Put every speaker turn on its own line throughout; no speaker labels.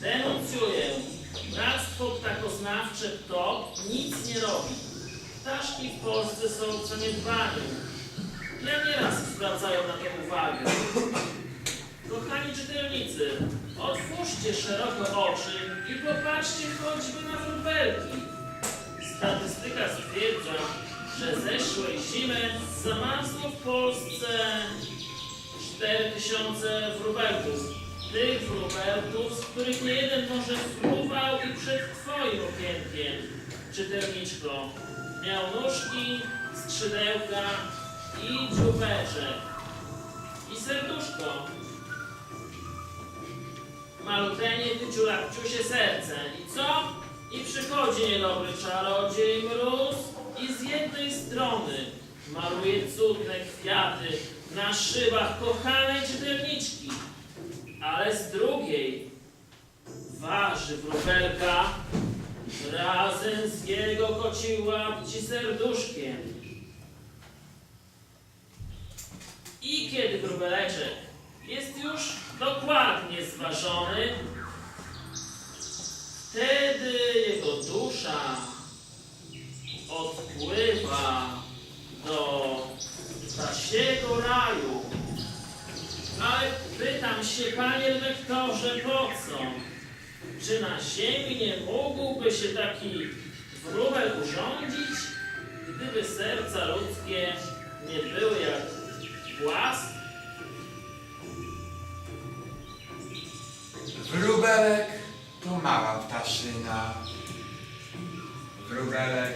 denuncjuję. Bractwo ptakoznawcze to nic nie robi. Ptaszki w Polsce są zaniedbaniem. Ja nieraz zwracają na to uwagę. Kochani czytelnicy, otwórzcie szeroko oczy i popatrzcie choćby na wróbelki. Statystyka stwierdza, że zeszłej zimy zamarzło w Polsce 4000 wróbelków. Tych wróbelków, z których nie jeden może fruwał i przed twoim okienkiem. Czytelniczko, miał nóżki, skrzydełka i dziubeczek. I serduszko. Malutenie wyciula się serce. I co? I przychodzi niedobry czarodziej mróz i z jednej strony maluje cudne kwiaty na szybach kochanej czytelniczki, ale z drugiej waży wróbelka razem z jego koci łapci serduszkiem. I kiedy wróbeleczek jest już dokładnie zważony, wtedy jego dusza odpływa do ptasiego raju. Ale pytam się, panie lektorze, po co? Czy na ziemi nie mógłby się taki wróbel urządzić, gdyby serca ludzkie nie były jak głaz?
Wróbelek to mała ptaszyna. Wróbelek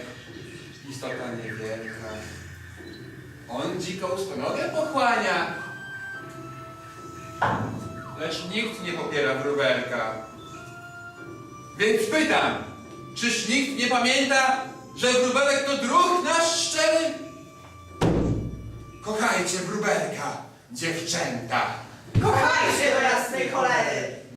istota niewielka. On dziką stonogę pochłania. Lecz nikt nie popiera wróbelka. Więc pytam, czyż nikt nie pamięta, że wróbelek to druh nasz szczery? Kochajcie wróbelka, dziewczęta.
Kochajcie do jasnej cholery!